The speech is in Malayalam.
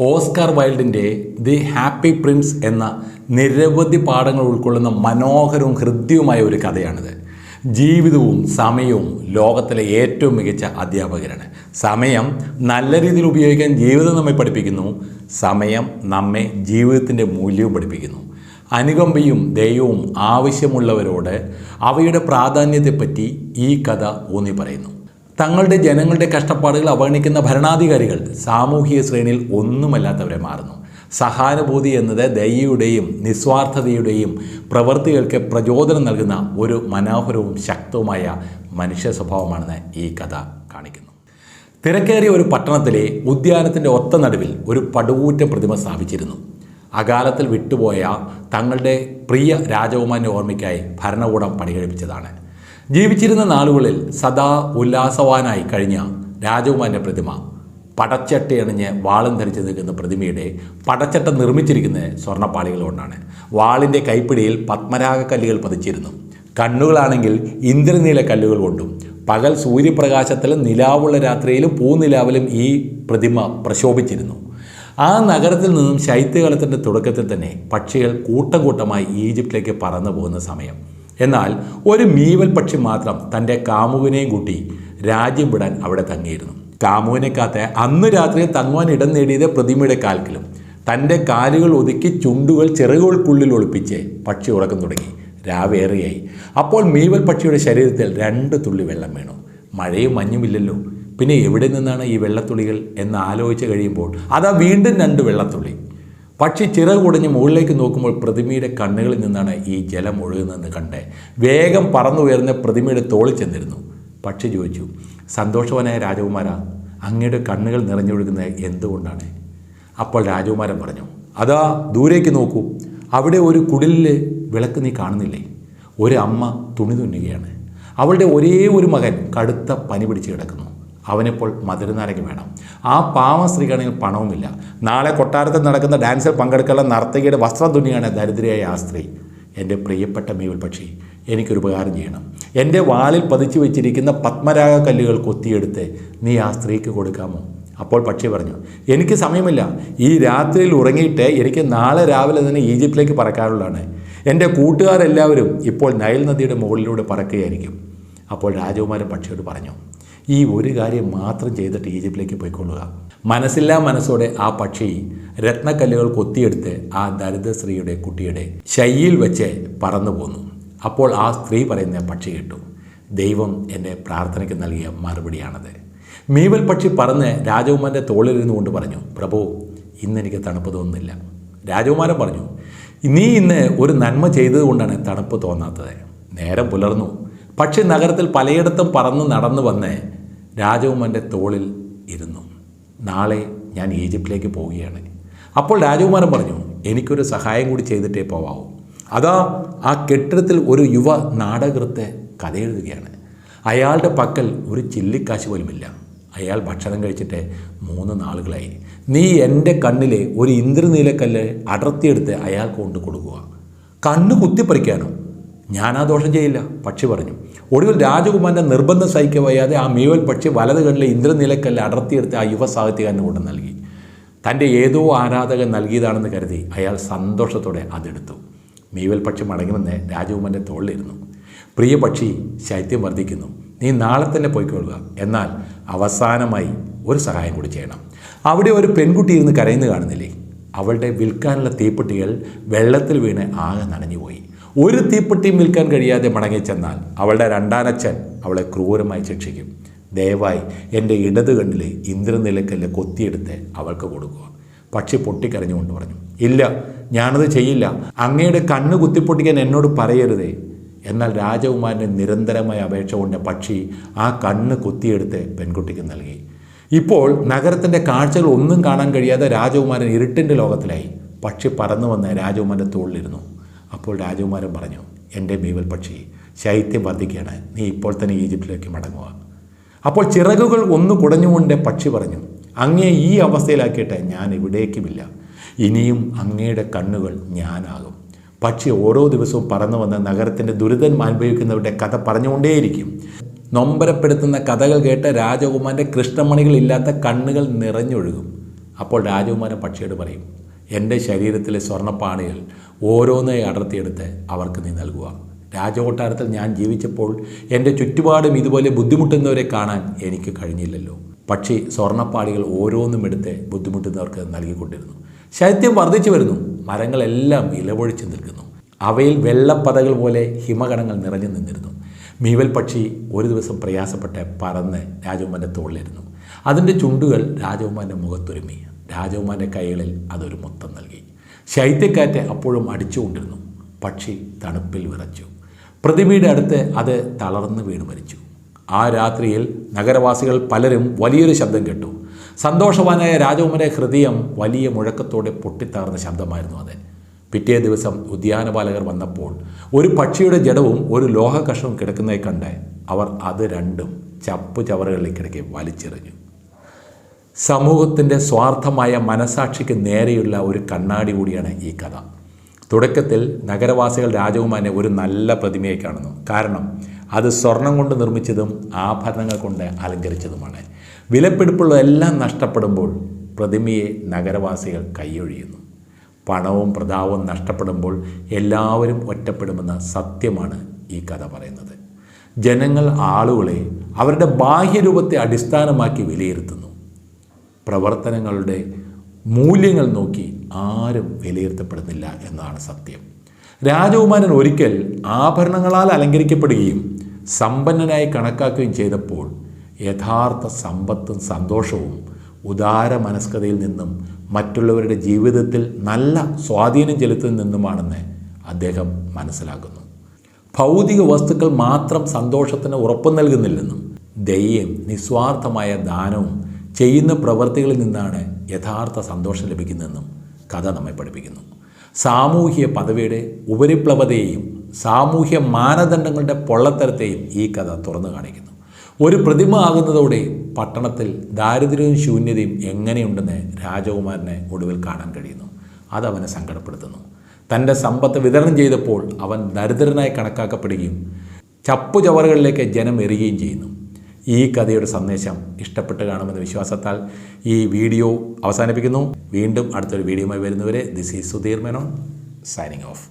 ഓസ്കാർ വൈൽഡിന്റെ ദി ഹാപ്പി പ്രിൻസ് എന്ന നിരവധി പാഠങ്ങൾ ഉൾക്കൊള്ളുന്ന മനോഹരവും ഹൃദ്യവുമായ ഒരു കഥയാണിത്. ജീവിതവും സമയവും ലോകത്തിലെ ഏറ്റവും മികച്ച അധ്യാപകരാണ്. സമയം നല്ല രീതിയിൽ ഉപയോഗിക്കാൻ ജീവിതം നമ്മെ പഠിപ്പിക്കുന്നു. സമയം നമ്മെ ജീവിതത്തിന്റെ മൂല്യവും പഠിപ്പിക്കുന്നു. അനുകമ്പയും ദയവും ആവശ്യമുള്ളവരോട് അവയുടെ പ്രാധാന്യത്തെപ്പറ്റി ഈ കഥ ഊന്നി പറയുന്നു തങ്ങളുടെ ജനങ്ങളുടെ കഷ്ടപ്പാടുകൾ അവഗണിക്കുന്ന ഭരണാധികാരികൾ സാമൂഹിക ശ്രേണിയിൽ ഒന്നുമല്ലാത്തവരെ മാറുന്നു. സഹാനുഭൂതി എന്നത് ദയയുടെയും നിസ്വാർത്ഥതയുടെയും പ്രവൃത്തികൾക്ക് പ്രചോദനം നൽകുന്ന ഒരു മനോഹരവും ശക്തവുമായ മനുഷ്യ സ്വഭാവമാണെന്ന് ഈ കഥ കാണിക്കുന്നു. തിരക്കേറിയ ഒരു പട്ടണത്തിലെ ഉദ്യാനത്തിന്റെ ഒത്ത നടുവിൽ ഒരു പടുകൂറ്റ പ്രതിമ സ്ഥാപിച്ചിരുന്നു. അകാലത്തിൽ വിട്ടുപോയ തങ്ങളുടെ പ്രിയ രാജകുമാരന്റെ ഓർമ്മയ്ക്കായി ഭരണകൂടം പണികഴിപ്പിച്ചതാണ്. ജീവിച്ചിരുന്ന നാളുകളിൽ സദാ ഉല്ലാസവാനായി കഴിഞ്ഞ രാജകുമാരന്റെ പ്രതിമ പടച്ചട്ട അണിഞ്ഞ് വാളും ധരിച്ച് നിൽക്കുന്ന പ്രതിമയുടെ പടച്ചട്ട നിർമ്മിച്ചിരിക്കുന്നത് സ്വർണപ്പാളികൾ കൊണ്ടാണ്. വാളിന്റെ കൈപ്പിടിയിൽ പത്മരാഗ കല്ലുകൾ പതിച്ചിരുന്നു. കണ്ണുകളാണെങ്കിൽ ഇന്ദ്രനീല കല്ലുകൾ കൊണ്ടും പകൽ സൂര്യപ്രകാശത്തിലും നിലാവുള്ള രാത്രിയിലും പൂനിലാവിലും ഈ പ്രതിമ പ്രശോഭിച്ചിരുന്നു. ആ നഗരത്തിൽ നിന്നും ശൈത്യകാലത്തിന്റെ തുടക്കത്തിൽ തന്നെ പക്ഷികൾ കൂട്ടം കൂട്ടമായി ഈജിപ്തിലേക്ക് പറന്നു പോകുന്ന സമയം. എന്നാൽ ഒരു മീവൽ പക്ഷി മാത്രം തന്റെ കാമുവിനെയും കൂട്ടി രാജ്യം വിടാൻ അവിടെ തങ്ങിയിരുന്നു. കാമുവിനെ കാത്ത അന്ന് രാത്രി തങ്ങുവാൻ ഇടം നേടിയത് പ്രതിമയുടെ കാൽക്കിലും. തന്റെ കാലുകൾ ഒതുക്കി ചുണ്ടുകൾ ചിറകുകൾക്കുള്ളിൽ ഒളിപ്പിച്ച് പക്ഷി ഉറക്കം തുടങ്ങി. രാവേറിയായി. അപ്പോൾ മീവൽ പക്ഷിയുടെ ശരീരത്തിൽ രണ്ട് തുള്ളി വെള്ളം വീണു. മഴയും മഞ്ഞുമില്ലല്ലോ പിന്നെ എവിടെ നിന്നാണ് ഈ വെള്ളത്തുള്ളികൾ എന്ന് ആലോചിച്ച് കഴിയുമ്പോൾ അതാ വീണ്ടും രണ്ട് വെള്ളത്തുള്ളി. പക്ഷി ചിറകുടഞ്ഞ് മുകളിലേക്ക് നോക്കുമ്പോൾ പ്രതിമയുടെ കണ്ണുകളിൽ നിന്നാണ് ഈ ജലം ഒഴുകുന്നതെന്ന് കണ്ടേ. വേഗം പറന്നുയർന്ന പ്രതിമയുടെ തോളിൽ ചെന്നിരുന്നു. പക്ഷി ചോദിച്ചു സന്തോഷവനായ രാജകുമാര അങ്ങയുടെ കണ്ണുകൾ നിറഞ്ഞൊഴുകുന്നത് എന്തുകൊണ്ടാണ്? അപ്പോൾ രാജകുമാരൻ പറഞ്ഞു അതാ ദൂരേക്ക് നോക്കൂ. അവിടെ ഒരു കുടിലിൽ വിളക്ക് നീ കാണുന്നില്ലേ? ഒരു അമ്മ തുണി തുന്നുകയാണ്. അവളുടെ ഒരേ ഒരു മകൻ കടുത്ത പനി പിടിച്ച് കിടക്കുന്നു. അവനിപ്പോൾ മധുരനാരകം വേണം. ആ പാവ സ്ത്രീക്കാണെങ്കിൽ പണവുമില്ല. നാളെ കൊട്ടാരത്തിൽ നടക്കുന്ന ഡാൻസിൽ പങ്കെടുക്കാനുള്ള നർത്തകിയുടെ വസ്ത്രം തുന്നിയാണ് ദരിദ്രയായ ആ സ്ത്രീ. എന്റെ പ്രിയപ്പെട്ട മീവൽ പക്ഷി എനിക്കൊരു ഉപകാരം ചെയ്യണം. എന്റെ വാലിൽ പതിച്ചു വെച്ചിരിക്കുന്ന പത്മരാഗ കല്ലുകൾ കൊത്തിയെടുത്ത് നീ ആ സ്ത്രീക്ക് കൊടുക്കാമോ? അപ്പോൾ പക്ഷി പറഞ്ഞു എനിക്ക് സമയമില്ല. ഈ രാത്രിയിൽ ഉറങ്ങിയിട്ട് എനിക്ക് നാളെ രാവിലെ തന്നെ ഈജിപ്തിലേക്ക് പറക്കാനുള്ളതാണ്. എന്റെ കൂട്ടുകാരെല്ലാവരും ഇപ്പോൾ നൈൽ നദിയുടെ മുകളിലൂടെ പറക്കുകയായിരിക്കും. അപ്പോൾ രാജകുമാരൻ പക്ഷിയോട് പറഞ്ഞു ഈ ഒരു കാര്യം മാത്രം ചെയ്തിട്ട് ഈജിപ്തിലേക്ക് പോയിക്കൊള്ളുക. മനസ്സില്ലാ മനസ്സോടെ ആ പക്ഷി രത്നക്കല്ലുകൾ കൊത്തിയെടുത്ത് ആ ദരിദ്ര സ്ത്രീയുടെ കുട്ടിയുടെ ശയ്യിൽ വെച്ച് പറന്നു പോന്നു. അപ്പോൾ ആ സ്ത്രീ പറയുന്ന പക്ഷി കേട്ടു. ദൈവം എന്റെ പ്രാർത്ഥനയ്ക്ക് നൽകിയ മറുപടിയാണത്. മീവൽ പക്ഷി പറന്ന് രാജകുമാരന്റെ തോളിലിരുന്നു കൊണ്ട് പറഞ്ഞു പ്രഭു ഇന്ന് എനിക്ക് തണുപ്പ് തോന്നുന്നില്ല. രാജകുമാരൻ പറഞ്ഞു നീ ഇന്ന് ഒരു നന്മ ചെയ്തതുകൊണ്ടാണ് തണുപ്പ് തോന്നാത്തത്. നേരം പുലർന്നു. പക്ഷി നഗരത്തിൽ പലയിടത്തും പറന്ന് നടന്നു വന്ന് രാജകുമാരന്റെ തോളിൽ ഇരുന്നു. നാളെ ഞാൻ ഈജിപ്തിലേക്ക് പോവുകയാണ്. അപ്പോൾ രാജകുമാരൻ പറഞ്ഞു എനിക്കൊരു സഹായം കൂടി ചെയ്തിട്ടേ പോവാവൂ. അതാ ആ കെട്ടിടത്തിൽ ഒരു യുവ നാടകൃത്തെ കഥ എഴുതുകയാണ് അയാളുടെ പക്കൽ ഒരു ചില്ലിക്കാശ് പോലുമില്ല. അയാൾ ഭക്ഷണം കഴിച്ചിട്ട് മൂന്ന് നാളുകളായി. നീ എന്റെ കണ്ണിലെ ഒരു ഇന്ദ്രനീലക്കല്ല് അടർത്തിയെടുത്ത് അയാൾക്ക് കൊണ്ട് കൊടുക്കുക. കണ്ണ് കുത്തിപ്പറിക്കാനോ? ഞാനാ ദോഷം ചെയ്യില്ല പക്ഷി പറഞ്ഞു. ഒടുവിൽ രാജകുമാരന്റെ നിർബന്ധം സഹിക്ക വയ്യാതെ ആ മീവൽ പക്ഷി വലത് കണ്ണിലെ ഇന്ദ്രനിലക്കല്ല് അടർത്തിയെടുത്ത് ആ യുവ സാഹിത്യകാരന് കൊണ്ട് നൽകി. തന്റെ ഏതോ ആരാധകൻ നൽകിയതാണെന്ന് കരുതി അയാൾ സന്തോഷത്തോടെ അതെടുത്തു. മീവൽ പക്ഷി മടങ്ങുമെന്ന് രാജകുമാരന്റെ തോളിലിരുന്നു. പ്രിയ പക്ഷി ശൈത്യം വർദ്ധിക്കുന്നു. നീ നാളെ തന്നെ പോയിക്കൊള്ളുക. എന്നാൽ അവസാനമായി ഒരു സഹായം കൂടി ചെയ്യണം. അവിടെ ഒരു പെൺകുട്ടി ഇരുന്ന് കരയുന്നു കാണുന്നില്ലേ? അവളുടെ വിൽക്കാനുള്ള തീപ്പെട്ടികൾ വെള്ളത്തിൽ വീണ് ആകെ നനഞ്ഞുപോയി. ഒരു തീപ്പെട്ടിയും വിൽക്കാൻ കഴിയാതെ മടങ്ങിച്ചെന്നാൽ അവളുടെ രണ്ടാനച്ഛൻ അവളെ ക്രൂരമായി ശിക്ഷിക്കും. ദയവായി എന്റെ ഇടത് കണ്ണിലെ ഇന്ദ്രനിലക്കല്ല് കൊത്തിയെടുത്ത് അവൾക്ക് കൊടുക്കുക. പക്ഷി പൊട്ടിക്കരഞ്ഞുകൊണ്ട് പറഞ്ഞു ഇല്ല ഞാനത് ചെയ്യില്ല. അങ്ങയുടെ കണ്ണ് കുത്തിപ്പൊട്ടിക്കാൻ എന്നോട് പറയരുതേ. എന്നാൽ രാജകുമാരന്റെ നിരന്തരമായ അപേക്ഷ കൊണ്ട് പക്ഷി ആ കണ്ണ് കുത്തിയെടുത്ത് പെൺകുട്ടിക്ക് നൽകി. ഇപ്പോൾ നഗരത്തിന്റെ കാഴ്ചകൾ ഒന്നും കാണാൻ കഴിയാതെ രാജകുമാരൻ ഇരുട്ടിന്റെ ലോകത്തിലായി. പക്ഷി പറന്നു വന്ന് രാജകുമാരന്റെ തോളിലിരുന്നു. അപ്പോൾ രാജകുമാരൻ പറഞ്ഞു എന്റെ ബീവൽ പക്ഷി ശൈത്യം വർദ്ധിക്കുകയാണ്. നീ ഇപ്പോൾ തന്നെ ഈജിപ്തിലേക്ക് മടങ്ങുക. അപ്പോൾ ചിറകുകൾ ഒന്ന് കുടഞ്ഞുകൊണ്ട് പക്ഷി പറഞ്ഞു അങ്ങേ ഈ അവസ്ഥയിലാക്കിയിട്ട് ഞാൻ ഇവിടേക്കുമില്ല. ഇനിയും അങ്ങയുടെ കണ്ണുകൾ ഞാനാകും. പക്ഷി ഓരോ ദിവസവും പറന്നു വന്ന് നഗരത്തിന്റെ ദുരിതം അനുഭവിക്കുന്നവരുടെ കഥ പറഞ്ഞുകൊണ്ടേയിരിക്കും. നൊമ്പരപ്പെടുത്തുന്ന കഥകൾ കേട്ട് രാജകുമാരന്റെ കൃഷ്ണമണികളില്ലാത്ത കണ്ണുകൾ നിറഞ്ഞൊഴുകും. അപ്പോൾ രാജകുമാരൻ പക്ഷിയോട് പറയും എന്റെ ശരീരത്തിലെ സ്വർണപ്പാണികൾ ഓരോന്നായി അടർത്തിയെടുത്ത് അവർക്ക് നീ നൽകുക. രാജകൊട്ടാരത്തിൽ ഞാൻ ജീവിച്ചപ്പോൾ എന്റെ ചുറ്റുപാടും ഇതുപോലെ ബുദ്ധിമുട്ടുന്നവരെ കാണാൻ എനിക്ക് കഴിഞ്ഞില്ലല്ലോ. പക്ഷേ സ്വർണപ്പാടികൾ ഓരോന്നും എടുത്ത് ബുദ്ധിമുട്ടുന്നവർക്ക് നൽകിക്കൊണ്ടിരുന്നു. ശൈത്യം വർദ്ധിച്ചു വരുന്നു. മരങ്ങളെല്ലാം ഇലപൊഴിച്ച് നിൽക്കുന്നു. അവയിൽ വെള്ളപ്പതകൾ പോലെ ഹിമകണങ്ങൾ നിറഞ്ഞു നിന്നിരുന്നു. മീവൽ പക്ഷി ഒരു ദിവസം പ്രയാസപ്പെട്ട് പറന്ന് രാജകുമാരന്റെ തോളിലിരുന്നു. അതിന്റെ ചുണ്ടുകൾ രാജകുമാരന്റെ മുഖത്തൊരുമി. രാജകുമാരന്റെ കൈകളിൽ അതൊരു മുത്തം നൽകി. ശൈത്യക്കാറ്റ് അപ്പോഴും അടിച്ചുകൊണ്ടിരുന്നു. പക്ഷി തണുപ്പിൽ വിറച്ചു. പ്രതിമയുടെ അടുത്ത് അത് തളർന്ന് വീണ് മരിച്ചു. ആ രാത്രിയിൽ നഗരവാസികൾ പലരും വലിയൊരു ശബ്ദം കേട്ടു. സന്തോഷവാനായ രാജകുമാരന്റെ ഹൃദയം വലിയ മുഴക്കത്തോടെ പൊട്ടിത്തകർന്ന ശബ്ദമായിരുന്നു അത്. പിറ്റേ ദിവസം ഉദ്യാനപാലകർ വന്നപ്പോൾ ഒരു പക്ഷിയുടെ ജഡവും ഒരു ലോഹകഷവും കിടക്കുന്നതായി കണ്ട് അവർ അത് രണ്ടും ചപ്പു ചവറുകളിലേക്കിടയ്ക്ക് വലിച്ചെറിഞ്ഞു. സമൂഹത്തിന്റെ സ്വാർത്ഥമായ മനസാക്ഷിക്ക് നേരെയുള്ള ഒരു കണ്ണാടി കൂടിയാണ് ഈ കഥ. തുടക്കത്തിൽ നഗരവാസികൾ രാജകുമാരനെ ഒരു നല്ല പ്രതിമയെ കാണുന്നു. കാരണം അത് സ്വർണം കൊണ്ട് നിർമ്മിച്ചതും ആഭരണങ്ങൾ കൊണ്ട് അലങ്കരിച്ചതുമാണ്. വിലപ്പെടുപ്പുള്ളതെല്ലാം നഷ്ടപ്പെടുമ്പോൾ പ്രതിമയെ നഗരവാസികൾ കൈയൊഴിയുന്നു. പണവും പ്രതാവും നഷ്ടപ്പെടുമ്പോൾ എല്ലാവരും ഒറ്റപ്പെടുമെന്ന സത്യമാണ് ഈ കഥ പറയുന്നത്. ജനങ്ങൾ ആളുകളെ അവരുടെ ബാഹ്യരൂപത്തെ അടിസ്ഥാനമാക്കി വിലയിരുത്തുന്നു. പ്രവർത്തനങ്ങളുടെ മൂല്യങ്ങൾ നോക്കി ആരും വിലയിരുത്തപ്പെടുന്നില്ല എന്നതാണ് സത്യം. രാജകുമാരൻ ഒരിക്കൽ ആഭരണങ്ങളാൽ അലങ്കരിക്കപ്പെടുകയും സമ്പന്നനായി കണക്കാക്കുകയും ചെയ്തപ്പോൾ യഥാർത്ഥ സമ്പത്തും സന്തോഷവും ഉദാര മനസ്കതയിൽ നിന്നും മറ്റുള്ളവരുടെ ജീവിതത്തിൽ നല്ല സ്വാധീനം ചെലുത്തുന്നതിൽ നിന്നുമാണെന്ന് അദ്ദേഹം മനസ്സിലാക്കുന്നു. ഭൗതിക വസ്തുക്കൾ മാത്രം സന്തോഷത്തിന് ഉറപ്പ് നൽകുന്നില്ലെന്നും ദയ്യം നിസ്വാർത്ഥമായ ദാനവും ചെയ്യുന്ന പ്രവൃത്തികളിൽ നിന്നാണ് യഥാർത്ഥ സന്തോഷം ലഭിക്കുന്നതെന്നും കഥ നമ്മെ പഠിപ്പിക്കുന്നു. സാമൂഹ്യ പദവിയുടെ ഉപരിപ്ലവതയെയും സാമൂഹ്യ മാനദണ്ഡങ്ങളുടെ പൊള്ളത്തരത്തെയും ഈ കഥ തുറന്നു കാണിക്കുന്നു. ഒരു പ്രതിമ ആകുന്നതോടെ പട്ടണത്തിൽ ദാരിദ്ര്യവും ശൂന്യതയും എങ്ങനെയുണ്ടെന്ന് രാജകുമാരനെ ഒടുവിൽ കാണാൻ കഴിയുന്നു. അതവനെ സങ്കടപ്പെടുത്തുന്നു. തന്റെ സമ്പത്ത് വിതരണം ചെയ്തപ്പോൾ അവൻ ദരിദ്രനായി കണക്കാക്കപ്പെടുകയും ചപ്പുചവറുകളിലേക്ക് ജനം എറിയുകയും ചെയ്യുന്നു. ഈ കഥയുടെ സന്ദേശം ഇഷ്ടപ്പെട്ട് കാണുമെന്ന വിശ്വാസത്താൽ ഈ വീഡിയോ അവസാനിപ്പിക്കുന്നു. വീണ്ടും അടുത്തൊരു വീഡിയോയുമായി വരുന്നവരെ this is Sudheer Menon signing off